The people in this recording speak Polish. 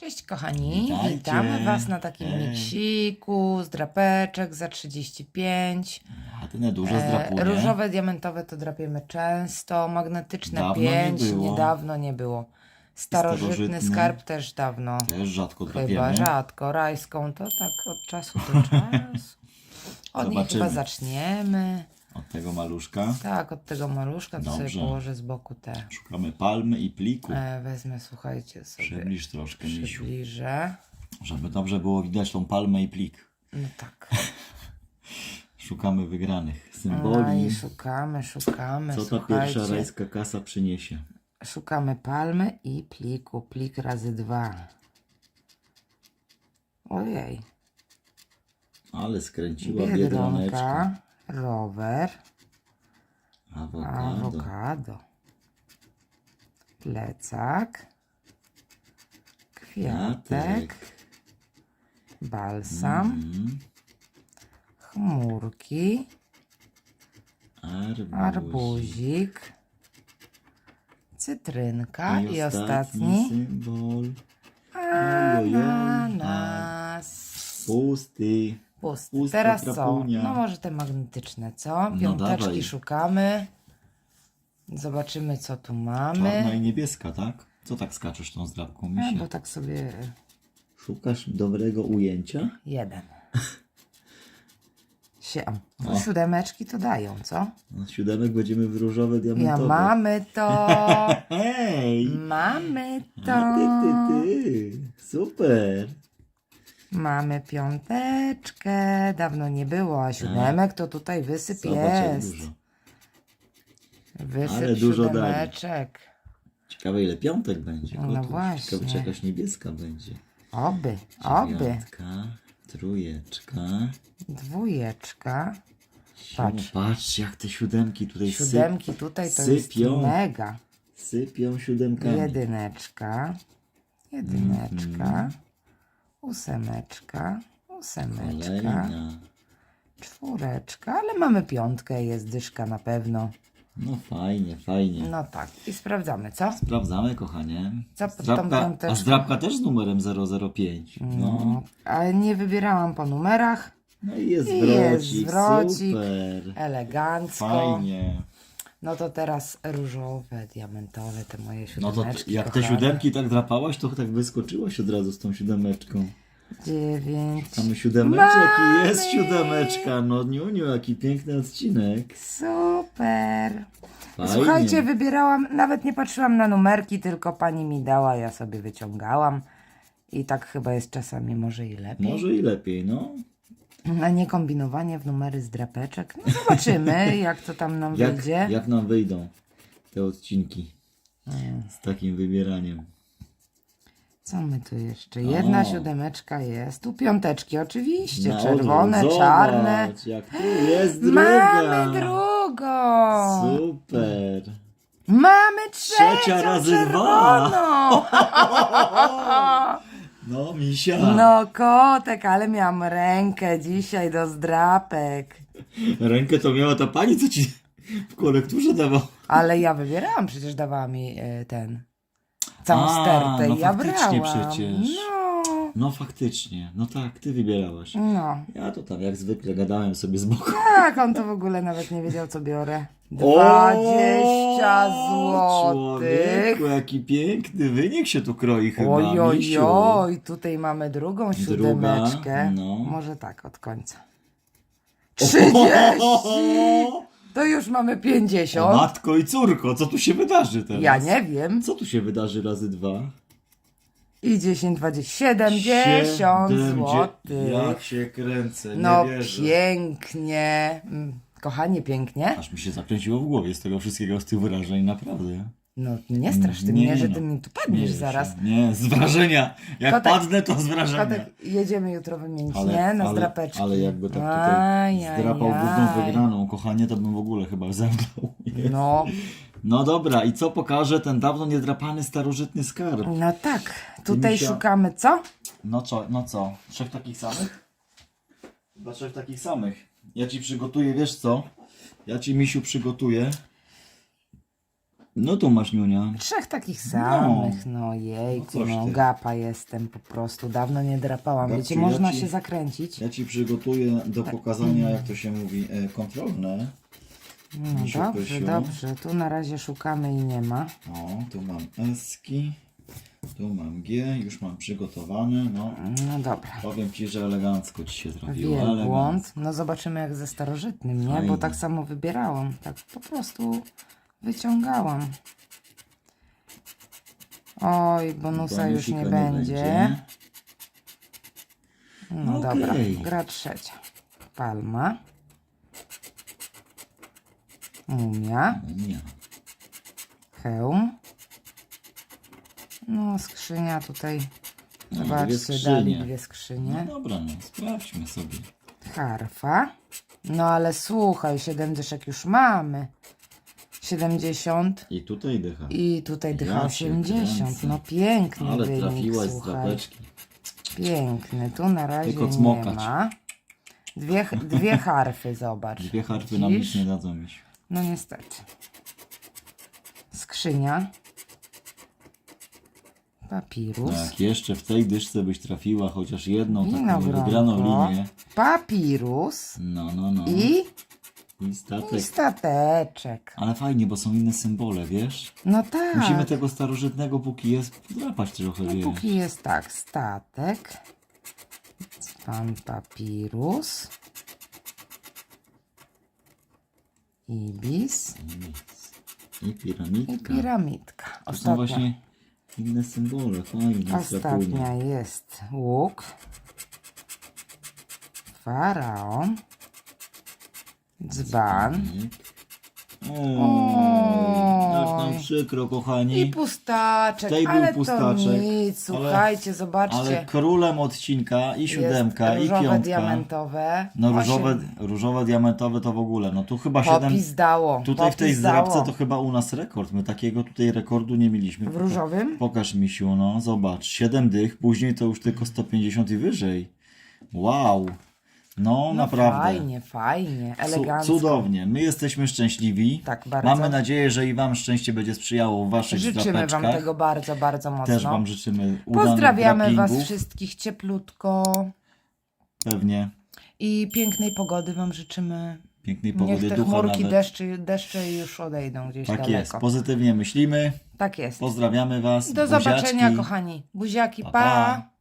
Cześć kochani, Witajcie. witamy Was na takim Hej. miksiku z drapeczek za 35. A ty na dużo E, zdrapuje. różowe, diamentowe to drapiemy często, magnetyczne Dawno nie 5, było. niedawno nie było. Starożytny, Starożytny. skarb też dawno. Też rzadko Chyba drapiemy. rzadko, rajską to tak od czasu do czasu. Od niej Zobaczymy. chyba zaczniemy. Od tego maluszka Tak, od tego maluszka to sobie Dobrze. położę z boku te. szukamy palmy i pliku. E, wezmę, słuchajcie, sobie Przybliż troszkę, misiu. przybliżę. Żeby dobrze było widać tą palmę i plik. No tak. Szukamy wygranych No symboli. i szukamy, szukamy. Co ta słuchajcie. pierwsza rajska kasa przyniesie? Szukamy palmy i pliku. Plik razy dwa. Ojej. Ale skręciła biedroneczka. Rower, Awokado. awokado, plecak, kwiatek, balsam, Mhm. chmurki, Arbuzik. arbuzik, cytrynka i, I ostatni symbol. Ananas. Pusty. Pusty. Pusta Teraz co? trapunia. No może te magnetyczne, co? No Piąteczki dawaj. szukamy. Zobaczymy co tu Czarna mamy. i niebieska, tak? Co tak skaczesz tą zdrabką, No, misia? bo tak sobie Szukasz dobrego ujęcia? jeden. Siam. No, siódemeczki to dają, co? No, siódemek będziemy w różowe Ja diamentowe. mamy to. Hej! mamy to. Ty, ty, ty. Super! Mamy piąteczkę. Dawno nie było, a siódemek to tutaj wysyp Zobacz jak jest. dużo. Wysyp Ale dużo dali. siódemeczek. Ciekawe ile piątek będzie. No Kotuś. właśnie. Ciekawe czy jakaś niebieska będzie. Oby, oby. Dziewiątka, trójeczka. Dwójeczka. Patrz. Patrz. Patrz jak te siódemki tutaj syp, Siódemki tutaj to jest sypią. mega. sypią siódemkami. Jedyneczka. Jedyneczka. Ósemeczka. Ósemeczka. Kolejna. Czwóreczka, ale mamy piątkę, jest dyszka na pewno. No fajnie, fajnie. No tak, i sprawdzamy, co? Sprawdzamy, kochanie. Co pod tą Zdrabka, piąteczką? a zdrabka też z numerem 005. No, No, ale nie wybierałam po numerach. no i jest I jest zwrocik. Super. Elegancko. Fajnie. No to teraz różowe, diamentowe, te moje No to t- jak te kochane. siódemki tak drapałaś, to tak wyskoczyłaś od razu z tą siódemeczką. Dziewięć. Mamy siódemeczek i Mamy! jest siódemeczka. No niuniu, jaki piękny odcinek. Super. Fajnie. Słuchajcie, wybierałam, nawet nie patrzyłam na numerki, tylko pani mi dała, ja sobie wyciągałam. I tak chyba jest czasami może i lepiej. Może i lepiej, no. A nie kombinowanie w numery z drapeczek. No zobaczymy, jak to tam nam Jak, wyjdzie. jak nam wyjdą te odcinki z takim wybieraniem. Co my tu jeszcze? Jedna O. siódemeczka jest. Tu piąteczki oczywiście. Na czerwone, odwrót. czarne. Zobacz, jak tu jest druga. Mamy drugą. Super. Mamy trzecią Trzecia razy czerwoną. No, misia. No kotek, ale miałam rękę dzisiaj do zdrapek. Rękę to miała ta pani, co ci w kolekturze dawał. Ale ja wybierałam, przecież dawała mi e, ten całą A, stertę no i ja faktycznie brałam. przecież. No, No faktycznie, no tak, ty wybierałaś. no. Ja to tam jak zwykle gadałem sobie z boku. Tak, on to w ogóle nawet nie wiedział, co biorę. O, 20 złotych. Człowieku, jaki piękny wynik się tu kroi chyba, Oj, oj, misiu. oj, tutaj mamy drugą siódemeczkę. no. Może tak, od końca. 30! To już mamy 50. Matko i córko, co tu się wydarzy teraz? Ja nie wiem. Co tu się wydarzy razy dwa? I 10, 20, 70 Siedemdzie- złotych. Jak się kręcę, nie No wierzę. pięknie. Mm, Kochanie, pięknie. Aż mi się zakręciło w głowie z tego wszystkiego, z tych wyrażeń, naprawdę. No nie strasz ty Nie, mnie, że no. ty mi tu padniesz Nie, zaraz. Nie, z wrażenia. Jak Kotek- padnę, to z wrażenia. Kotek, jedziemy jutro wymienić, nie? Na zdrapeczki. ale jakby tak tutaj Aj, zdrapał główną wygraną, kochanie, to bym w ogóle chyba zemdlał. No, No dobra, i co pokaże ten dawno niedrapany starożytny skarb? no tak. Tutaj Misia. szukamy co? No co, no co? Trzech takich samych? Chyba trzech takich samych. Ja ci przygotuję, wiesz co? Ja ci, misiu, przygotuję No tu masz Niunia. Trzech takich samych, no, jejku, no, ty. gapa jestem po prostu. Dawno nie drapałam. Gabciu, Wiecie, ja można ci- się zakręcić. Ja ci przygotuję do Tak. pokazania, jak to się mówi, e, kontrolne. No Misiu, dobrze, Pysiu. dobrze. Tu na razie szukamy i nie ma. O, tu mam eski, tu mam G, już mam przygotowane. No, No dobra. powiem ci, że elegancko ci się trafiło. Elegancko. Wielbłąd. No zobaczymy jak ze starożytnym, nie? Fajnie. Bo tak samo wybierałam. Tak po prostu wyciągałam. Oj, bonusa już Bonusika nie będzie. No Okej. dobra, gra trzecia. Palma. Mumia. No nie. Hełm. No, skrzynia tutaj. No, Zobaczcie, dwie dali dwie No skrzynie. dobra, no sprawdźmy sobie. Harfa. No ale słuchaj, 7 dyszek już mamy. 70 I tutaj dycha. i tutaj dycha Ja cię 80. kręcę. No piękny Ale wynik, trafiłaś z słuchaj. zapeczki. Piękny. Tu na razie Tylko nie ma. Dwie, dwie harfy, zobacz. Dwie harfy nam nic Widzisz? nie dadzą mieć. No niestety. Skrzynia. Papirus. Tak, jeszcze w tej dyszce byś trafiła chociaż jedną taką Winogronko. wygraną linię. Papirus. No, no, no. I, I statek. i stateczek. Ale fajnie, bo są inne symbole, wiesz? No tak. Musimy tego starożytnego, póki jest, drapać trochę, No wiesz. póki jest tak, statek, pan papirus, ibis. I piramidka. i piramidka. To są Ostatnia, właśnie inne symbole, ostatnia jest łuk, faraon, dzban. O, jak nam Oj. przykro, i kochani. pustaczek. Tej był ale pustaczek, to nic, słuchajcie, zobaczcie. Ale królem odcinka i siódemka, jest i różowe, piątka. diamentowe. No różowe, różowe, diamentowe to w ogóle. No tu chyba siedem. Popizdało. Tutaj w tej zdrabce to chyba u nas rekord. My takiego tutaj rekordu nie mieliśmy. W różowym? Pokaż misiu, no zobacz. 7 dych, później to już tylko 150 i wyżej. Wow. No, No naprawdę. Fajnie, fajnie, Cu- elegancko. Cudownie. My jesteśmy szczęśliwi. Tak, bardzo. Mamy nadzieję, że i Wam szczęście będzie sprzyjało w Waszych Życzymy Wam zapeczkach. tego bardzo, bardzo mocno. Też Wam życzymy udanych Pozdrawiamy Was wszystkich cieplutko Pewnie. i pięknej pogody Wam życzymy. Pięknej Niech pogody te ducha chmurki, nawet. deszcze już odejdą gdzieś Tak daleko. jest. Pozytywnie myślimy. Tak jest. Pozdrawiamy Was. Do Buziaczki. zobaczenia, kochani. Buziaki, Pa, pa. pa.